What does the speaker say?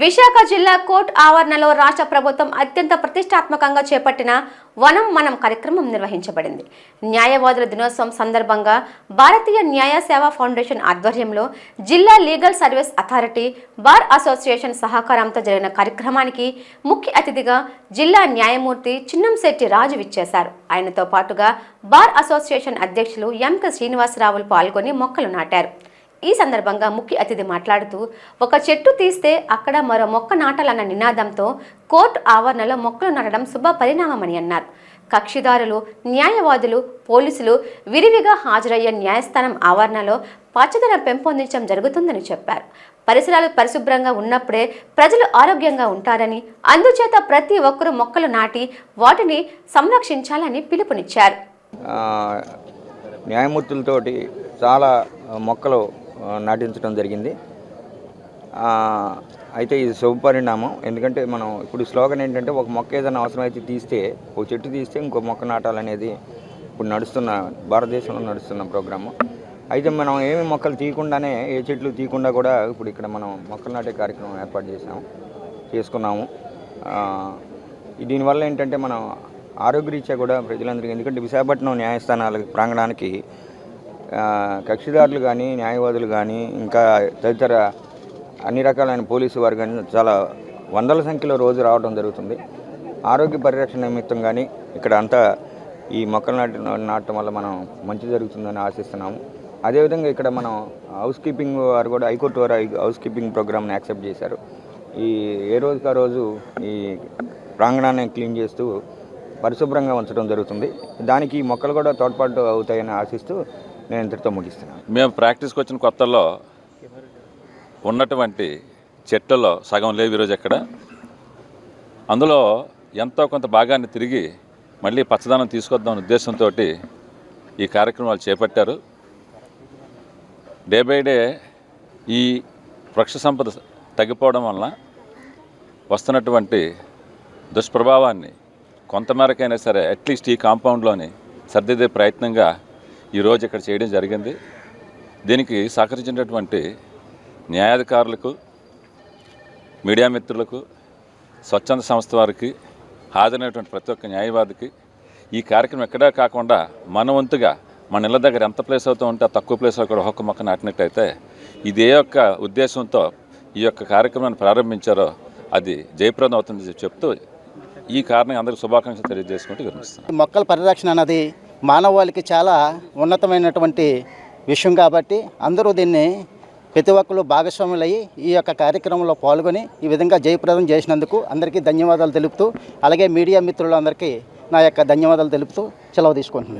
విశాఖ జిల్లా కోర్టు ఆవరణలో రాష్ట్ర ప్రభుత్వం అత్యంత ప్రతిష్టాత్మకంగా చేపట్టిన వనం మనం కార్యక్రమం నిర్వహించబడింది. న్యాయవాదుల దినోత్సవం సందర్భంగా భారతీయ న్యాయ సేవా ఫౌండేషన్ ఆధ్వర్యంలో జిల్లా legal service authority bar association సహకారంతో జరిగిన కార్యక్రమానికి ముఖ్య అతిథిగా జిల్లా న్యాయమూర్తి చిన్నంశెట్టి రాజు విచ్చేశారు. ఆయనతో పాటుగా బార్ అసోసియేషన్ అధ్యక్షులు ఎంక శ్రీనివాసరావులు పాల్గొని మొక్కలు నాటారు. ఈ సందర్భంగా ముఖ్య అతిథి మాట్లాడుతూ ఒక చెట్టు తీస్తే అక్కడ మరో మొక్క నాటాలన్న నినాదంతో కోర్టు ఆవరణలో మొక్కలు నాటడం శుభ పరిణామమని అన్నారు. కక్షిదారులు న్యాయవాదులు పోలీసులు విరివిగా హాజరయ్యే న్యాయస్థానం ఆవరణలో పచ్చదనం పెంపొందించడం జరుగుతుందని చెప్పారు. పరిసరాలు పరిశుభ్రంగా ఉన్నప్పుడే ప్రజలు ఆరోగ్యంగా ఉంటారని అందుచేత ప్రతి ఒక్కరూ మొక్కలు నాటి వాటిని సంరక్షించాలని పిలుపునిచ్చారు. న్యాయమూర్తులతోటి చాలా మొక్కలు నాటించడం జరిగింది. అయితే ఇది శుభపరిణామం ఎందుకంటే మనం ఇప్పుడు స్లోగన్ ఏంటంటే ఒక మొక్క ఏదైనా అవసరమైతే తీస్తే ఒక చెట్టు తీస్తే ఇంకో మొక్క నాటాలనేది ఇప్పుడు నడుస్తున్న భారతదేశంలో నడుస్తున్న ప్రోగ్రాము. అయితే మనం ఏమి మొక్కలు తీయకుండానే ఏ చెట్లు తీయకుండా కూడా ఇప్పుడు ఇక్కడ మనం మొక్కలు నాటే కార్యక్రమం ఏర్పాటు చేసాము చేసుకున్నాము. దీనివల్ల ఏంటంటే మనం ఆరోగ్యరీత్యా కూడా ప్రజలందరికీ ఎందుకంటే విశాఖపట్నం న్యాయస్థానాల ప్రాంగణానికి కక్షిదారులు కానీ న్యాయవాదులు కానీ ఇంకా తదితర అన్ని రకాలైన పోలీసు వారు కానీ చాలా వందల సంఖ్యలో రోజు రావడం జరుగుతుంది. ఆరోగ్య పరిరక్షణ నిమిత్తం కానీ ఇక్కడ అంతా ఈ మొక్కలు నాటి నాటడం వల్ల మనం మంచి జరుగుతుందని ఆశిస్తున్నాము. అదేవిధంగా ఇక్కడ మనం హౌస్ కీపింగ్ వారు కూడా హైకోర్టు వారు హౌస్ కీపింగ్ ప్రోగ్రామ్ని యాక్సెప్ట్ చేశారు. ఈ ఏ రోజుకా రోజు ఈ ప్రాంగణాన్ని క్లీన్ చేస్తూ పరిశుభ్రంగా ఉంచడం జరుగుతుంది. దానికి మొక్కలు కూడా తోడ్పాటు అవుతాయని ఆశిస్తూ నేను ఇంతటితో ముగిస్తున్నాను. మేము ప్రాక్టీస్కి వచ్చిన కొత్తల్లో ఉన్నటువంటి చెట్లలో సగం లేవు ఈరోజు ఎక్కడ. అందులో ఎంతో కొంత భాగాన్ని తిరిగి మళ్ళీ పచ్చదనం తీసుకొద్దామని ఉద్దేశంతో ఈ కార్యక్రమాలు చేపట్టారు. డే బై డే ఈ వృక్ష సంపద తగ్గిపోవడం వలన వస్తున్నటువంటి దుష్ప్రభావాన్ని కొంతమేరకైనా సరే అట్లీస్ట్ ఈ కాంపౌండ్లోని సర్దిద్దే ప్రయత్నంగా ఈరోజు ఇక్కడ చేయడం జరిగింది. దీనికి సహకరించినటువంటి న్యాయాధికారులకు మీడియా మిత్రులకు స్వచ్ఛంద సంస్థ వారికి హాజరైనటువంటి ప్రతి ఒక్క న్యాయవాదికి ఈ కార్యక్రమం ఎక్కడా కాకుండా మన వంతుగా మన ఇళ్ళ దగ్గర ఎంత ప్లేస్ అవుతూ ఉంటే తక్కువ ప్లేస్లో కూడా ఒక్కొక్క మొక్క నాటినట్టయితే ఇదే యొక్క ఉద్దేశంతో ఈ యొక్క కార్యక్రమాన్ని ప్రారంభించారో అది జయప్రదం అవుతుంది చెప్తూ ఈ కారణం అందరికీ శుభాకాంక్షలు తెలియజేసుకుంటూ విరమిస్తాను మొక్కల పరిరక్షణ అన్నది మానవాళికి చాలా ఉన్నతమైనటువంటి విషయం కాబట్టి అందరూ దీన్ని ప్రతి ఒక్కరు భాగస్వాములయ్యి ఈ యొక్క కార్యక్రమంలో పాల్గొని ఈ విధంగా జయప్రదం చేసినందుకు అందరికీ ధన్యవాదాలు తెలుపుతూ అలాగే మీడియా మిత్రులందరికీ నా యొక్క ధన్యవాదాలు తెలుపుతూ సెలవు తీసుకుంటున్నాను.